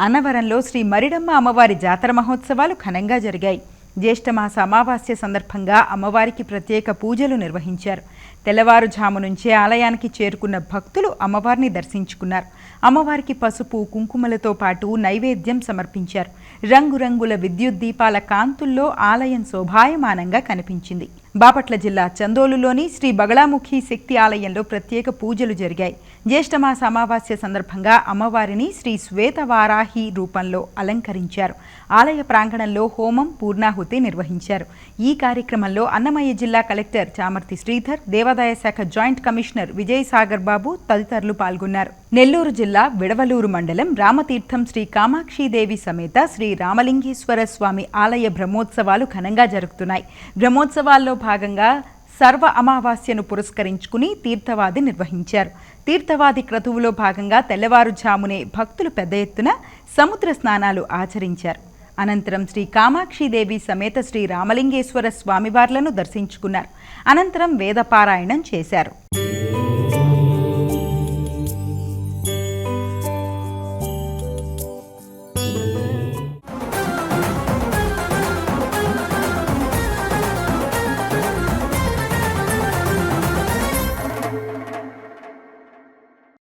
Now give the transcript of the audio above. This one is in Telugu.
అన్నవరంలో శ్రీ మరిడమ్మ అమ్మవారి జాతర మహోత్సవాలు ఘనంగా జరిగాయి. జ్యేష్ఠమాస అమావాస్య సందర్భంగా అమ్మవారికి ప్రత్యేక పూజలు నిర్వహించారు. తెల్లవారుజాము నుంచే ఆలయానికి చేరుకున్న భక్తులు అమ్మవారిని దర్శించుకున్నారు. అమ్మవారికి పసుపు కుంకుమలతో పాటు నైవేద్యం సమర్పించారు. రంగురంగుల విద్యుత్ దీపాల కాంతుల్లో ఆలయం శోభాయమానంగా కనిపించింది. బాపట్ల జిల్లా చందోలులోని శ్రీ బగళాముఖి శక్తి ఆలయంలో ప్రత్యేక పూజలు జరిగాయి. జ్యేష్ఠమాస అమావాస్య సందర్భంగా అమ్మవారిని శ్రీ శ్వేతవారాహి రూపంలో అలంకరించారు. ఆలయ ప్రాంగణంలో హోమం పూర్ణాహుతి నిర్వహించారు. ఈ కార్యక్రమంలో అన్నమయ్య జిల్లా కలెక్టర్ చామర్తి శ్రీధర్ దేవాదాయ శాఖ జాయింట్ కమిషనర్ విజయ్ సాగర్ బాబు తదితరులు పాల్గొన్నారు. నెల్లూరు జిల్లా విడవలూరు మండలం రామతీర్థం శ్రీ కామాక్షీదేవి సమేత శ్రీ రామలింగేశ్వర స్వామి ఆలయ బ్రహ్మోత్సవాలు ఘనంగా జరుగుతున్నాయి. బ్రహ్మోత్సవాల్లో భాగంగా సర్వ అమావాస్యను పురస్కరించుకుని తీర్థవాది నిర్వహించారు. తీర్థవాది క్రతువులో భాగంగా తెల్లవారుజామునే భక్తులు పెద్ద ఎత్తున సముద్ర స్నానాలు ఆచరించారు. అనంతరం శ్రీ కామాక్షిదేవి సమేత శ్రీ రామలింగేశ్వర స్వామివార్లను దర్శించుకున్నారు. అనంతరం వేదపారాయణం చేశారు.